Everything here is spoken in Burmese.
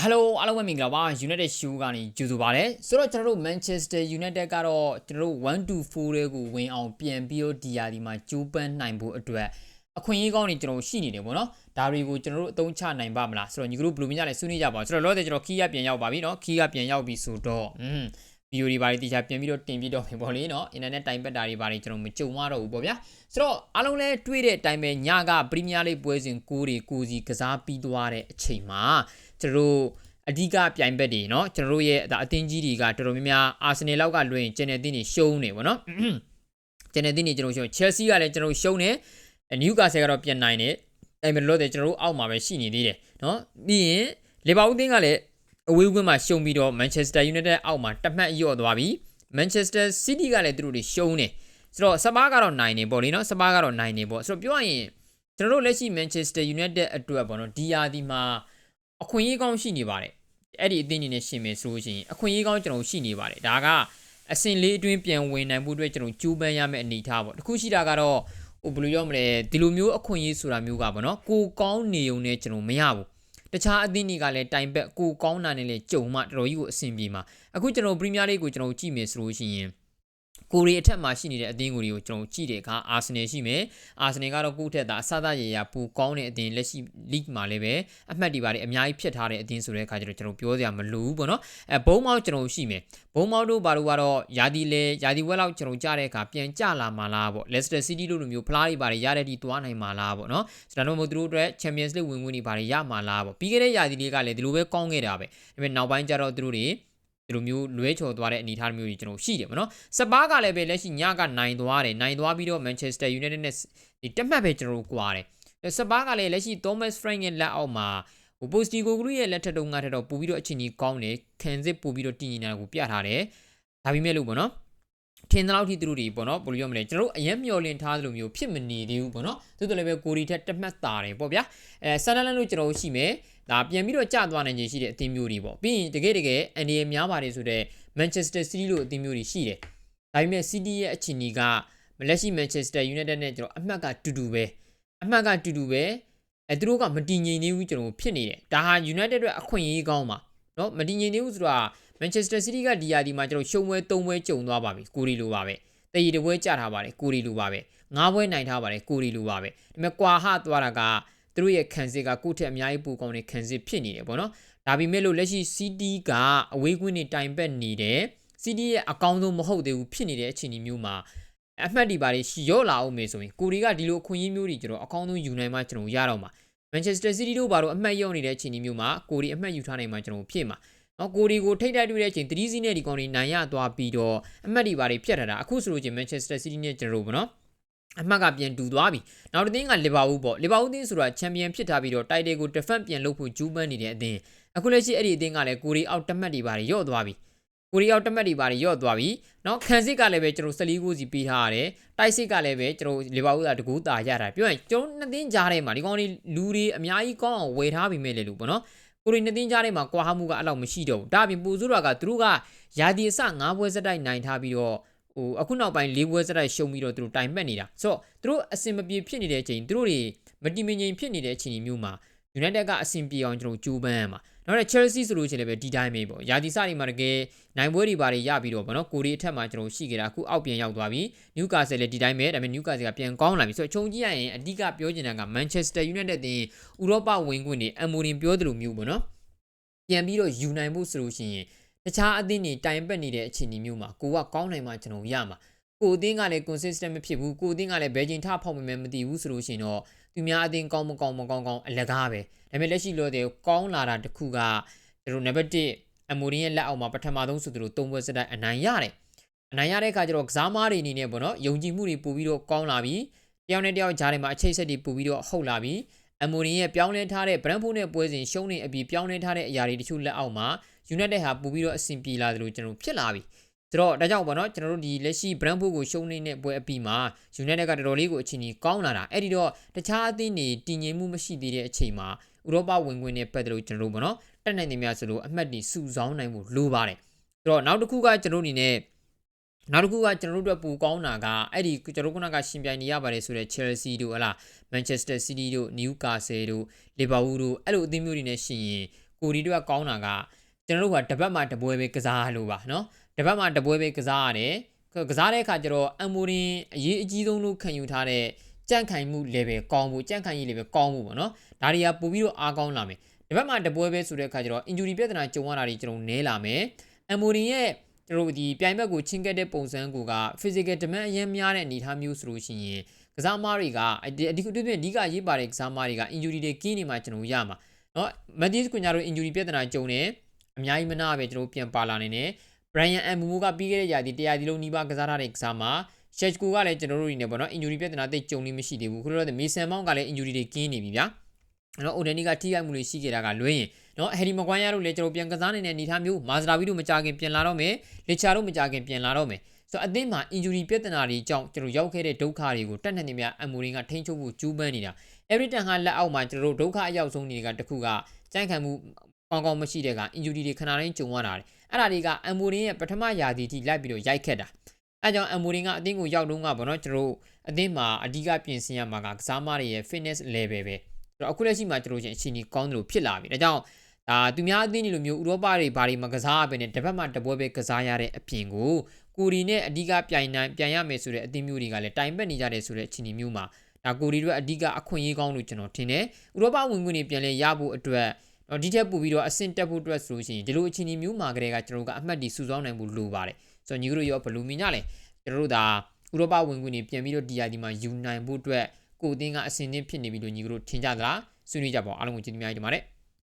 ဟယ်လိုအားလုံးပဲမင်္ဂလာပါ United Show ကနေကြိုဆိုပါရစေဆိုတော့ကျွန်တော်တို့ Manchester United ကတော့ကျွန်တော်တို့1 to 4တွေကိုဝင်အောင်ပြန်ပြီးတော့ဒီယာဒီမှာကြိုးပမ်းနိုင်ဖို့အတွက်အခွင့်အရေးကောင်းတွေကျွန်တော်တို့ရှိနေတယ်ပေါ့နော်ဒါတွေကိုကျွန်တော်တို့အသုံးချနိုင်ပါမလားဆိုတော့ညီကတို့ဘယ်လိုမြင်ကြလဲဆွေးနွေးကြပါဦးဆိုတော့လောဆယ်ကျွန်တော်ခီးရပြန်ရောက်ပါပြီနော်ခီးရပြန်ရောက်ပြီဆိုတော့อืมဗီဒီယိုတွေဘာတွေတရားပြန်ပြီးတော့တင်ပြတော့ပြီပေါ့လေနော်အင်တာနက်တိုင်ပတ်တာတွေဘာတွေကျွန်တော်မကြုံရတော့ဘူးပေါ့ဗျာဆိုတော့အားလုံးလဲတွေးတဲ့အတိုင်းပဲညကပရီးမီးယားလိပွဲစဉ်ကိုးတွေကိုစီကစားပြီးသွားတဲ့အချိန်မှာ ကျွန်တော်တို့အဓိကပြိုင်ဘက်တွေเนาะကျွန်တော်တို့ရဲ့ဒါအသင်းကြီးတွေကတော်တော်များများအာဆင်နယ်လောက်ကလွှင့်ကျန်တဲ့အသင်းတွေရှုံးနေပေါ့နော်ကျန်တဲ့အသင်းတွေကျွန်တော်ရှုံးချယ်ဆီကလည်းကျွန်တော်ရှုံးနေနယူကာဆယ်ကတော့ပြန်နိုင်တယ်အဲ့မဲ့လို့တဲ့ကျွန်တော်တို့အောက်မှာပဲရှိနေသေးတယ်เนาะပြီးရင်လီဗာပူးအသင်းကလည်းအဝေးဝင်းမှာရှုံးပြီးတော့ Manchester United အောက်မှာတမှတ်လျော့သွားပြီ Manchester City ကလည်းသူတို့တွေရှုံးနေဆိုတော့စပါးကတော့နိုင်နေပေါ့လေเนาะစပါးကတော့နိုင်နေပေါ့ဆိုတော့ပြောရရင်ကျွန်တော်တို့လက်ရှိ Manchester United အတွက်ပေါ့နော်ဒီယာဒီမှာ အခွင့်အရေးကောင်းရှိနေပါတယ်အဲ့ဒီအသင်းအနေနဲ့ရှင်မယ်ဆိုလို့ရှိရင်အခွင့်အရေးကောင်းကျွန်တော်ရှိနေပါတယ်ဒါကအစင်လေးအတွင်းပြန်ဝင်နိုင်မှုအတွက်ကျွန်တော်ကြိုးပမ်းရမယ့်အနေအထားပေါ့တခုရှိတာကတော့ဟိုဘယ်လိုပြောမလဲဒီလိုမျိုးအခွင့်အရေးဆိုတာမျိုးကပေါ့နော်ကိုကောင်းနေုံနဲ့ကျွန်တော်မရဘူးတခြားအသင်းတွေကလည်းတိုင်ဘက်ကိုကောင်းတာနဲ့လည်းကြုံမှတော်တော်ကြီးကိုအဆင်ပြေမှာအခုကျွန်တော်ပရီးမီးယားလိကိုကျွန်တော်ကြည့်မယ်ဆိုလို့ရှိရင် ကိုရီအထက်မှာရှိနေတဲ့အသင်းကိုတွေကိုကျွန်တော်ကြည့်တဲ့အခါအာဆင်နယ်ရှိမယ်အာဆင်နယ်ကတော့ကိုယ့်ထက်သာအဆအသရရပူကောင်းတဲ့အသင်းလက်ရှိ league မှာလည်းပဲအမှတ်တွေပါတယ်အများကြီးဖြစ်ထားတဲ့အသင်းဆိုတဲ့အခါကျတော့ကျွန်တော်ပြောစရာမလိုဘူးပေါ့နော်အဲဘုံမောက်ကျွန်တော်ရှိမယ်ဘုံမောက်တို့ဘာလို့ကတော့ယာဒီလေယာဒီဝက်လောက်ကျွန်တော်ကြားတဲ့အခါပြန်ကြလာမှာလားပေါ့ Leicester City တို့လိုမျိုးဖလားတွေပါတယ်ရတဲ့ဒီသွားနိုင်မှာလားပေါ့နော်ဒါတော့မို့သူတို့အတွက် Champions League ဝင်ဝင်တွေပါတယ်ရမှာလားပေါ့ပြီးခဲ့တဲ့ယာဒီလေးကလည်းဒီလိုပဲကောင်းခဲ့တာပဲဒါပေမဲ့နောက်ပိုင်းကျတော့သူတို့တွေ ဒီလိုမျိုးလွဲချော်သွားတဲ့အနေအထားမျိုးကြီးကျွန်တော်ရှိတယ်မနော်စပါးကလည်းပဲလက်ရှိညကနိုင်သွားတယ်နိုင်သွားပြီးတော့ Manchester United နဲ့ဒီတက်မှတ်ပဲကျွန်တော်တို့ကွာတယ်စပါးကလည်းလက်ရှိ Thomas Frank ရဲ့လက်အောက်မှာဟို Postigo ကလေးရဲ့လက်ထက်တုန်းကထက်တော့ပို့ပြီးတော့အချိန်ကြီးကောင်းတယ်ခံစစ်ပို့ပြီးတော့တည်ငြိမ်နေတာကိုပြထားတယ်ဒါပေမဲ့လို့ပေါ့နော်ထင်တဲ့လောက်ထိသူတို့တွေပေါ့နော်ဘယ်လိုပြောမလဲကျွန်တော်တို့အရင်မျောလင့်ထားသလိုမျိုးဖြစ်မနေသေးဘူးပေါ့နော်သို့တော်လည်းပဲကိုရီထက်တက်မှတ်တာတယ်ပေါ့ဗျာအဲဆန်ဒလန်တို့ကျွန်တော်တို့ရှိမယ် ဒါပြန်ပြီးတော့ကျသွားနိုင်ခြင်းရှိတဲ့အသင်းမျိုးတွေပေါ့ပြီးရင်တကယ်တကယ်အန်ဒီရဲ့များပါတယ်ဆိုတော့ Manchester City လို့အသင်းမျိုးတွေရှိတယ်ဒါပေမဲ့ City ရဲ့အခြေအနေကလက်ရှိ Manchester United နဲ့ကျွန်တော်အမှတ်ကတူတူပဲအမှတ်ကတူတူပဲအဲသူတို့ကမတည်ငြိမ်နေဘူးကျွန်တော်ဖြစ်နေတယ်ဒါဟာ United အတွက်အခွင့်အရေးကောင်းပါနော်မတည်ငြိမ်နေဘူးဆိုတော့ Manchester City ကဒီယာဒီမှာကျွန်တော်ရှုံးပွဲ၃ပွဲကြုံသွားပါပြီကိုရီလိုပါပဲတည်ရတပွဲကြထားပါတယ်ကိုရီလိုပါပဲ၅ပွဲနိုင်ထားပါတယ်ကိုရီလိုပါပဲဒါပေမဲ့ကွာဟသွားတာက သူတို့ရဲ့ခံစစ်ကကိုယ့်ထက်အများကြီးပိုကောင်းတဲ့ခံစစ်ဖြစ်နေတယ်ပေါ့နော်ဒါပေမဲ့လို့လက်ရှိ CD ကအဝေးကွင်းနေတိုင်ပတ်နေတယ် CD ရဲ့အကောင်းဆုံးမဟုတ်သေးဘူးဖြစ်နေတဲ့အခြေအနေမျိုးမှာအမှတ်ဒီပါတွေရော့လာအောင်မေဆိုရင်ကိုရီကဒီလိုအခွင့်အရေးမျိုးတွေကျွန်တော်အကောင်းဆုံးယူနိုင်မှကျွန်တော်ရတော့မှာ Manchester City တို့ဘာလို့အမှတ်ရော့နေတဲ့အခြေအနေမျိုးမှာကိုရီအမှတ်ယူထားနိုင်မှကျွန်တော်ဖြစ်မှာနော်ကိုဒီကိုထိတ်တိုက်တွေ့တဲ့အချိန်3စီးနဲ့ဒီကောင်တွေနိုင်ရသွားပြီးတော့အမှတ်ဒီပါတွေဖြတ်ထားတာအခုဆိုလို့ချင်း Manchester City နဲ့ကျွန်တော်တို့ဗောနော် အမှတ်ကပြန်တူသွားပြီနောက်တစ်သင်းကလီဗာပူးပေါ့လီဗာပူးသင်းဆိုတာချန်ပီယံဖြစ်ထားပြီးတော့တိုက်တယ်ကိုဒီဖက်ပြန်လုပ်ဖို့ဂျူးပန်းနေတဲ့အသင်းအခုလက်ရှိအဲ့ဒီအသင်းကလည်းကိုရီအောက်တက်မှတ်တွေပါတယ်ရော့သွားပြီကိုရီအောက်တက်မှတ်တွေပါတယ်ရော့သွားပြီเนาะခံစစ်ကလည်းပဲကျွန်တော်14ကိုစီပေးထားရတယ်တိုက်စစ်ကလည်းပဲကျွန်တော်လီဗာပူးကတကူတာရတာပြောရင်ကျွန်တော်နှစ်သင်းကြားထဲမှာဒီကောင်တွေလူတွေအများကြီးကောင်းအောင်ဝယ်ထားပြီးမဲ့လေလို့ပေါ့နော်ကိုရီနှစ်သင်းကြားထဲမှာကွာဟမှုကအဲ့လောက်မရှိတော့ဘူးဒါအပြင်ပူစုရာကသူတို့ကယာဒီအစ၅ပွဲစတိုက်နိုင်ထားပြီးတော့ ဟိုအခုနောက်ပိုင်း၄ပွဲစတိုက်ရှုံပြီးတော့သူတို့တိုင်ပတ်နေတာဆိုတော့သူတို့အစင်မပြေဖြစ်နေတဲ့အချိန်သူတို့တွေမတီမငြိမ်ဖြစ်နေတဲ့အချိန်မျိုးမှာ United ကအဆင်ပြေအောင်ကျွန်တော်ကြိုးပမ်းရမှာနောက်တဲ့ Chelsea ဆိုလို့ရှိရင်လည်းဒီတိုင်းပဲပေါ့ယာတီစတွေမှာတကယ်နိုင်ပွဲတွေပါတွေရပြီးတော့ဗောနော်ကိုရီအထက်မှာကျွန်တော်ရှိခဲ့တာအခုအောက်ပြန်ရောက်သွားပြီ Newcastle လည်းဒီတိုင်းပဲဒါပေမဲ့ Newcastle ကပြန်ကောင်းလာပြီဆိုတော့ခြုံကြည့်ရရင်အဓိကပြောချင်တာက Manchester United တင်ဥရောပဝင်ခွင့်တွေအမ်မိုရင်ပြောသလိုမျိုးပေါ့နော်ပြန်ပြီးတော့ယူနိုင်ဖို့ဆိုလို့ရှိရင် တခြားအသင်းတွေတိုင်ပတ်နေတဲ့အခြေအနေမျိုးမှာကိုကကောင်းနိုင်မှကျွန်တော်ရမှာကိုအသင်းကလည်း consistent မဖြစ်ဘူးကိုအသင်းကလည်းဘယ်ချိန်ထဖောက်မှမသိဘူးဆိုလို့ရှိရင်တော့သူများအသင်းကောင်းမကောင်းမကောင်းကောင်းအလကားပဲဒါပေမဲ့လက်ရှိလို့တဲ့ကောင်းလာတာတခုကကျွန်တော်နံပါတ်1အမိုရင်ရဲ့လက်အောက်မှာပထမဆုံးဆိုသူတို့သုံးပွဲစတိုက်အနိုင်ရတယ်အနိုင်ရတဲ့အခါကျတော့ကစားမားတွေအနေနဲ့ပေါ့နော်ယုံကြည်မှုတွေပို့ပြီးတော့ကောင်းလာပြီတယောက်နဲ့တယောက်ကြားထဲမှာအချိတ်ဆက်တွေပို့ပြီးတော့ဟုတ်လာပြီ အမိုရင်ရဲ့ပြောင်းလဲထားတဲ့ဗရန်ဖိုးနဲ့ပွဲစဉ်ရှုံးနေအပြီးပြောင်းလဲထားတဲ့အရာတွေတချို့လက်အောက်မှာ United ဟာပို့ပြီးတော့အဆင်ပြေလာတယ်လို့ကျွန်တော်ဖြစ်လာပြီဆိုတော့ဒါကြောင့်ပေါ့နော်ကျွန်တော်တို့ဒီလက်ရှိ Brentford ကိုရှုံးနေတဲ့ပွဲအပြီးမှာ United ကတော်တော်လေးကိုအချိန်ကြီးကောင်းလာတာအဲ့ဒီတော့တခြားအသင်းတွေတည်ငြိမ်မှုမရှိသေးတဲ့အချိန်မှာဥရောပဝင်ခွင့်နဲ့ပတ်သက်လို့ကျွန်တော်တို့ပေါ့နော်တက်နိုင်နေများဆိုလို့အမှတ်တွေစုဆောင်းနိုင်ဖို့လိုပါတယ်ဆိုတော့နောက်တစ်ခုကကျွန်တော်တို့အနေနဲ့ နောက်တစ်ခုကကျွန်တော်တို့အတွက်ပူကောင်းတာကအဲ့ဒီကျွန်တော်ခုနကရှင်ပြိုင်နေရပါတယ်ဆိုတော့ Chelsea တို့ဟလား Manchester City တို့ Newcastle တို့ Liverpool တို့အဲ့လိုအသင်းမျိုးတွေနဲ့ရှင်ရင်ကိုရီတို့ကကောင်းတာကကျွန်တော်တို့ကတပတ်မှတပွဲပဲကစားလို့ပါနော်တပတ်မှတပွဲပဲကစားရတယ်ကစားတဲ့အခါကျတော့အမ်မိုရင်အရေးအကြီးဆုံးလို့ခံယူထားတဲ့ကြန့်ခိုင်မှု level ကောင်းဖို့ကြန့်ခိုင်ရေး level ကောင်းဖို့ပေါ့နော်ဒါတွေကပို့ပြီးတော့အားကောင်းလာမယ်တပတ်မှတပွဲပဲဆိုတဲ့အခါကျတော့ injury ပြဿနာကြုံရတာတွေကျွန်တော်နဲလာမယ်အမ်မိုရင်ရဲ့ ကျွန်တော်တို့ဒီပြိုင်ဘက်ကိုချင်းကက်တဲ့ပုံစံကိုက physical demand အရင်များတဲ့အနေအထားမျိုးဆိုလို့ရှိရင်ကစားမားတွေကအဒီအဒီအဓိကရေးပါတဲ့ကစားမားတွေက injury တွေကင်းနေမှကျွန်တော်ရမှာเนาะ Matthews ကွန်ညာတို့ injury ပြဿနာကြုံနေအများကြီးမနာပဲကျွန်တော်ပြန်ပါလာနေတယ် Brian M မူကပြီးခဲ့တဲ့ရာသီတရားဒီလုံးနီးပါးကစားထားတဲ့ကစားမှာ Sheshko ကလည်းကျွန်တော်တို့နေပေါ့နော် injury ပြဿနာသိကြုံနေမရှိသေးဘူးခုတော့ Mason Mount ကလည်း injury တွေကင်းနေပြီဗျာနော် Odeni ကထိခိုက်မှုတွေရှိခဲ့တာကလွှဲရင် နော် Harry Maguire တို့လည်းကျွန်တော်ပြန်ကစားနေတဲ့အနေအထားမျိုး Mazraoui တို့မကြခင်ပြန်လာတော့မယ် Licha တို့မကြခင်ပြန်လာတော့မယ်ဆိုတော့အသင်းမှာ injury ပြဿနာတွေကြောင့်ကျွန်တော်ရောက်ခဲ့တဲ့ဒုက္ခတွေကိုတက်နေနေမြအမ်မိုရင်ကထိန်းချုပ်ဖို့ကြိုးပမ်းနေတာ every time ဟာလက်အောက်မှာကျွန်တော်တို့ဒုက္ခအရောက်ဆုံးတွေကတခုကကြိုက်ခံမှုကောင်းကောင်းမရှိတဲ့က injury တွေခဏတိုင်းကြုံရတာတယ်အဲ့ဒါတွေကအမ်မိုရင်ရဲ့ပထမရာသီထိလိုက်ပြီးတော့ရိုက်ခတ်တာအဲကြောင့်အမ်မိုရင်ကအသင်းကိုရောက်တော့ကဘောနော်ကျွန်တော်တို့အသင်းမှာအဓိကပြင်ဆင်ရမှာကကစားမတွေရဲ့ fitness level ပဲဆိုတော့အခုလက်ရှိမှာကျွန်တော်ချင်းအချိန်ကြီးကောင်းတယ်လို့ဖြစ်လာပြီဒါကြောင့် ဒါသူများအသင်းတွေလိုမျိုးဥရောပတွေဘာတွေမှာကစားရပဲနဲ့တစ်ဖက်မှာတပွဲပဲကစားရတဲ့အပြင်ကိုကိုရီနဲ့အဓိကပြိုင်နိုင်ပြိုင်ရမယ်ဆိုတဲ့အသင်းမျိုးတွေကလည်းတိုင်ပတ်နေကြတယ်ဆိုတဲ့အခြေအနေမျိုးမှာဒါကိုရီတို့အဓိကအခွင့်အရေးကောင်းလို့ကျွန်တော်ထင်တယ်ဥရောပဝင်ခွင့်တွေပြန်လဲရဖို့အတွက်တော့ဒီထက်ပိုပြီးတော့အဆင့်တက်ဖို့အတွက်ဆိုလို့ရှိရင်ဒီလိုအခြေအနေမျိုးမှာကလေးကကျွန်တော်တို့ကအမှတ်ဒီစုဆောင်းနိုင်ဖို့လိုပါတယ်ဆိုတော့ညီတို့ရောဘယ်လိုမြင်ကြလဲကျွန်တော်တို့ဒါဥရောပဝင်ခွင့်တွေပြန်ပြီးတော့ဒီယာဒီမှာယူနိုင်ဖို့အတွက်ကိုအသင်းကအဆင်သင့်ဖြစ်နေပြီလို့ညီတို့ထင်ကြသလားဆွေးနွေးကြပါအောင်အားလုံးကိုကျေးဇူးများကြီးတင်ပါတယ်